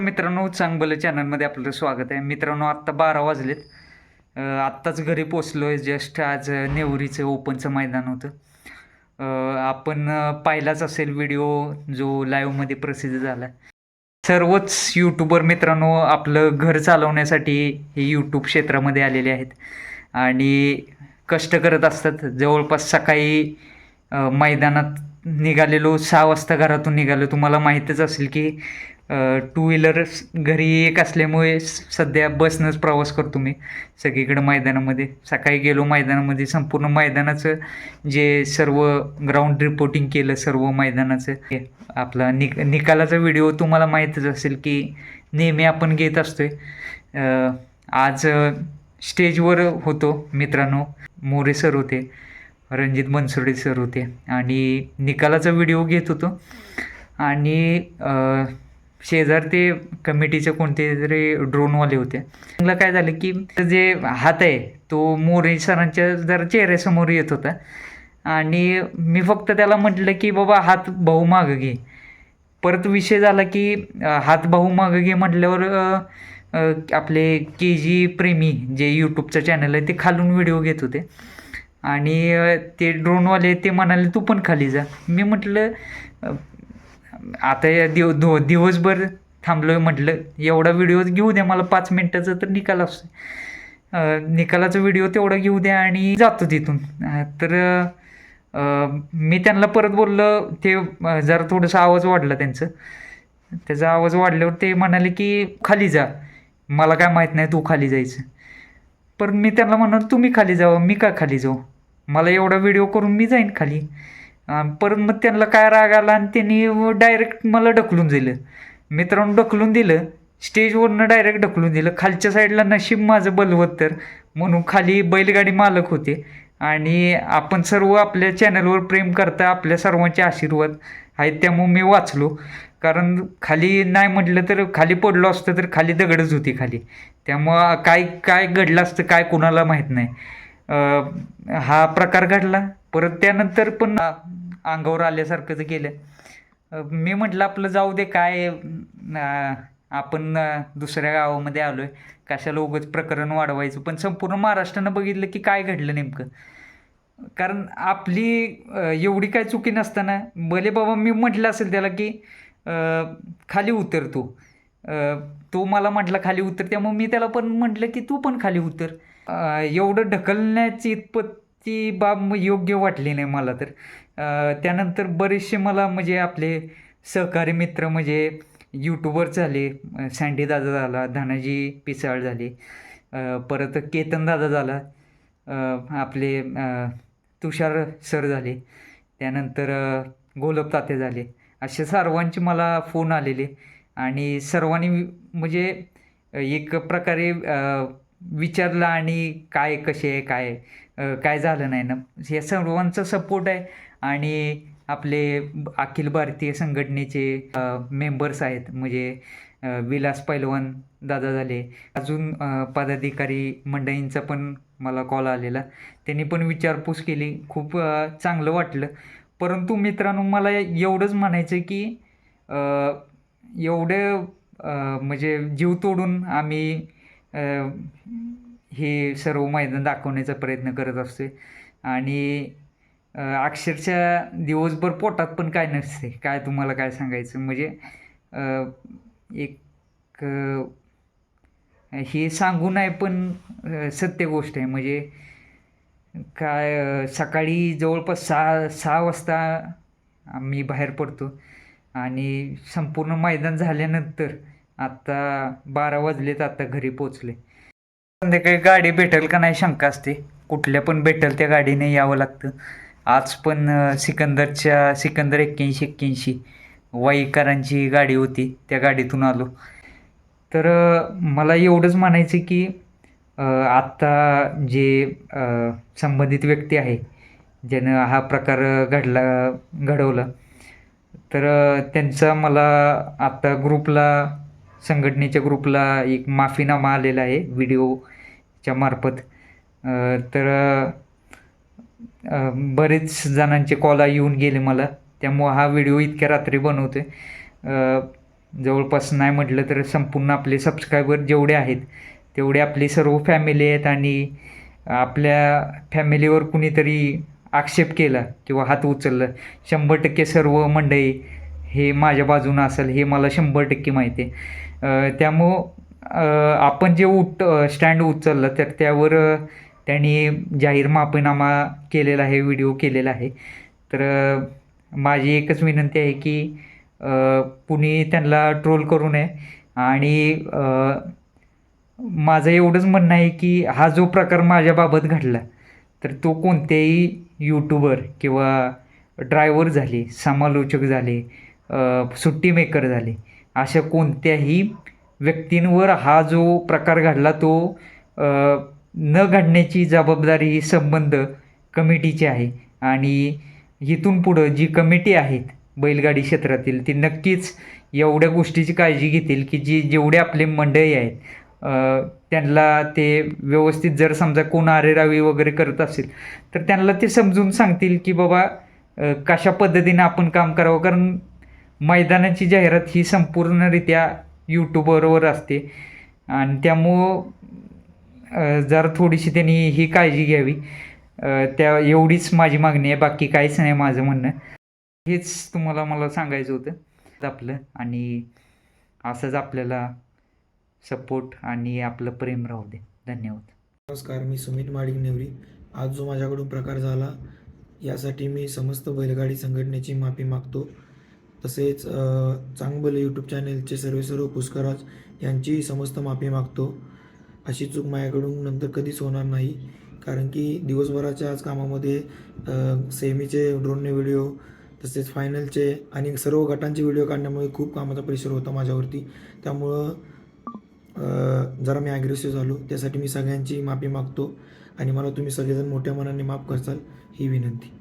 मित्रांनो चांगलं चॅनलमध्ये आपलं स्वागत आहे. मित्रांनो आत्ता बारा वाजलेत. आत्ताच घरी पोचलो आहे जस्ट आज नेवरीचं ओपनचं मैदान होतं. आपण पाहिलाच असेल व्हिडिओ जो लाईव्हमध्ये प्रसिद्ध झाला. सर्वच यूट्यूबर मित्रांनो आपलं घर चालवण्यासाठी हे यूट्यूब क्षेत्रामध्ये आलेले आहेत. आणि कष्ट करत असतात. जवळपास सकाळी मैदानात निघालेलो सहा वाजता घरातून निघालो. तुम्हाला माहीतच असेल की टू व्हीलर घरी एक असल्यामुळे सध्या बसनंच प्रवास करतो मी. सगळीकडं मैदानामध्ये. सकाळी गेलो मैदानामध्ये संपूर्ण मैदानाचं जे सर्व ग्राउंड रिपोर्टिंग केलं सर्व मैदानाचं. आपला निक निकालाचा व्हिडिओ तुम्हाला माहीतच असेल की नेहमी आपण घेत असतोय. आहे आज स्टेजवर होतो मित्रांनो. मोरे सर होते रणजित बनसोडे सर होते. आणि निकालाचा व्हिडिओ घेत होतो. आणि शेजार ते कमिटीचे कोणते तरी ड्रोनवाले होते. मला काय झालं की जे हात आहे तो मोरे सरांच्या जरा चेहऱ्यासमोर येत होता. आणि मी फक्त त्याला म्हटलं की बाबा हात भाऊ मागं घे. परत विषय झाला की हात भाऊ मागं घे म्हटल्यावर आपले के जी प्रेमी जे यूट्यूबचं चॅनल आहे ते खालून व्हिडिओ घेत होते. आणि ते ड्रोनवाले ते म्हणाले तू पण खाली जा. मी म्हटलं आता या दिव दो दिवसभर थांबलो आहे म्हटलं एवढा व्हिडिओ घेऊ द्या मला पाच मिनटाचा तर निकाल असतो निकालाचा व्हिडिओ तेवढा घेऊ द्या आणि जातो तिथून. तर मी त्यांना परत बोललं ते जरा थोडंसं आवाज वाढला त्यांचं. त्याचा आवाज वाढल्यावर ते म्हणाले की खाली जा. मला काय माहीत नाही तू खाली जायचं. पण मी त्यांना म्हणाल तुम्ही खाली जावं मी का खाली जाऊ? मला एवढा व्हिडिओ करून मी जाईन खाली. परत मग त्यांना काय राग आला आणि त्यांनी डायरेक्ट मला ढकलून दिलं. मित्रांनो ढकलून दिलं. स्टेजवरनं डायरेक्ट ढकलून दिलं. खालच्या साईडला नशीब माझं बलवत तर. म्हणून खाली बैलगाडी मालक होते. आणि आपण सर्व आपल्या चॅनलवर प्रेम करता आपल्या सर्वांचे आशीर्वाद आहेत त्यामुळे मी वाचलो. कारण खाली नाही म्हटलं तर खाली पडलो असतं तर खाली दगडच होती खाली. त्यामुळं काय काय घडलं असतं काय कोणाला माहीत नाही. हा प्रकार घडला. परत त्यानंतर पण अंगावर आल्यासारखंच गेलं मी म्हटलं आपलं जाऊ दे काय आपण दुसऱ्या गावामध्ये आलो आहे कशाला उगाच प्रकरण वाढवायचं? पण संपूर्ण महाराष्ट्रानं बघितलं की काय घडलं नेमकं? कारण आपली एवढी काय चुकी नसताना भले बाबा मी म्हटलं असेल त्याला की खाली उतर तू. तो मला म्हटला खाली उतर त्यामुळे मी त्याला पण म्हटलं की तू पण खाली उतर. एवढं ढकलण्याची इतपत ती बाब योग्य वाटली नाही मला तर. त्यानंतर बरेचसे मला म्हणजे आपले सहकारी मित्र म्हणजे यूट्यूबर झाले सँडी दादा झाला धनाजी पिसाळ झाले परत केतन दादा झाला आपले तुषार सर झाले त्यानंतर अं, गोलब ताते झाले. असे सर्वांचे मला फोन आलेले आणि सर्वांनी म्हणजे एक प्रकारे विचारलं आणि काय कसे आहे काय काय झालं नाही ना? या सर्वांचा सपोर्ट आहे आणि आपले ब- अखिल भारतीय संघटनेचे मेंबर्स आहेत. म्हणजे विलास पैलवान दादा झाले. अजून पदाधिकारी मंडळींचा पण मला कॉल आलेला. त्यांनी पण विचारपूस केली. खूप चांगलं वाटलं. परंतु मित्रांनो मला एवढंच म्हणायचं की एवढं म्हणजे जीव तोडून आम्ही हे सर्व मैदान दाखवण्याचा प्रयत्न करत असतो आणि अक्षरशः दिवसभर पोटात पण काय नसते. काय तुम्हाला काय सांगायचं? म्हणजे एक हे सांगू नाही पण सत्य गोष्ट आहे. म्हणजे काय सकाळी जवळपास सहा सहा वाजता आम्ही बाहेर पडतो. आणि संपूर्ण मैदान झाल्यानंतर आत्ता बारा वाजलेत आता घरी पोचले संध्याकाळी गाडी भेटेल का नाही शंका असते. कुठल्या पण भेटेल त्या गाडीने यावं लागतं. आज पण सिकंदरच्या सिकंदर एक्क्याऐंशी एक्क्याऐंशी वाईकरांची गाडी होती. त्या गाडीतून आलो. तर मला एवढंच म्हणायचं की आत्ता जे संबंधित व्यक्ती आहे ज्यानं हा प्रकार घडला घडवला तर त्यांचा मला आत्ता ग्रुपला संघटनेच्या ग्रुपला एक माफीनामा आलेला आहे व्हिडिओच्या मार्फत. तर बरेच जणांचे कॉल येऊन गेले मला. त्यामुळं हा व्हिडिओ इतक्या रात्री बनवते जवळपास नाही म्हटलं तर संपूर्ण आपले सबस्क्रायबर जेवढे आहेत तेवढे आपली सर्व फॅमिली आहेत आणि आपल्या फॅमिलीवर कुणीतरी आक्षेप केला किंवा हात उचलला शंभर टक्के सर्व मंडळी हे माझ्या बाजूनं असेल हे मला शंभर टक्के माहिती आहे. त्यामुळं आपण जे उठ स्टँड उचललं तर त्यावर त्यांनी जाहीर माफीनामा केलेला आहे व्हिडिओ केलेला आहे. तर माझी एकच विनंती आहे की कुणी त्यांना ट्रोल करू नये. आणि माझं एवढंच म्हणणं आहे की हा जो प्रकार माझ्याबाबत घडला तर तो कोणत्याही यूट्यूबर किंवा ड्रायव्हर झाले समालोचक झाले सुट्टी मेकर झाले अशा कोणत्याही व्यक्तींवर हा जो प्रकार घडला तो न घडण्याची जबाबदारी ही संबंध कमिटीची आहे. आणि इथून पुढं जी कमिटी आहेत बैलगाडी क्षेत्रातील ती नक्कीच एवढ्या गोष्टीची काळजी घेतील की जी जेवढे आपले मंडळी आहेत त्यांना ते व्यवस्थित जर समजा कोण आरेरावी वगैरे करत असेल तर त्यांना ते समजून सांगतील की बाबा कशा पद्धतीने आपण काम करावं. कारण मैदानाची जाहिरात ही संपूर्णरित्या यूट्यूबवर असते. आणि त्यामुळं जरा थोडीशी त्यांनी ही काळजी घ्यावी त्या एवढीच माझी मागणी आहे. बाकी काहीच नाही माझं म्हणणं. हेच तुम्हाला मला सांगायचं होतं. आपलं आणि असंच आपल्याला सपोर्ट आणि आपलं प्रेम राहू दे. धन्यवाद. नमस्कार मी सुमित माडिक नेवरी. आज जो माझ्याकडून प्रकार झाला यासाठी मी समस्त बैलगाडी संघटनेची माफी मागतो. तसेच अ, चांगबल यूट्यूब चॅनेलचे सर्व सर्व पुष्कराज यांची समस्त माफी मागतो. अशी चूक माझ्याकडून नंतर कधीच होणार नाही. कारण की दिवसभराच्या आज कामामध्ये सेमीचे ड्रोनने व्हिडिओ तसेच फायनलचे आणि सर्व गटांचे व्हिडिओ काढण्यामुळे खूप कामाचा प्रेशर होता माझ्यावरती. त्यामुळं जरा मी ॲग्रेसिव्ह झालो. त्यासाठी मी सगळ्यांची माफी मागतो. आणि मला तुम्ही सगळेजण मोठ्या मनाने माफ करसाल ही विनंती.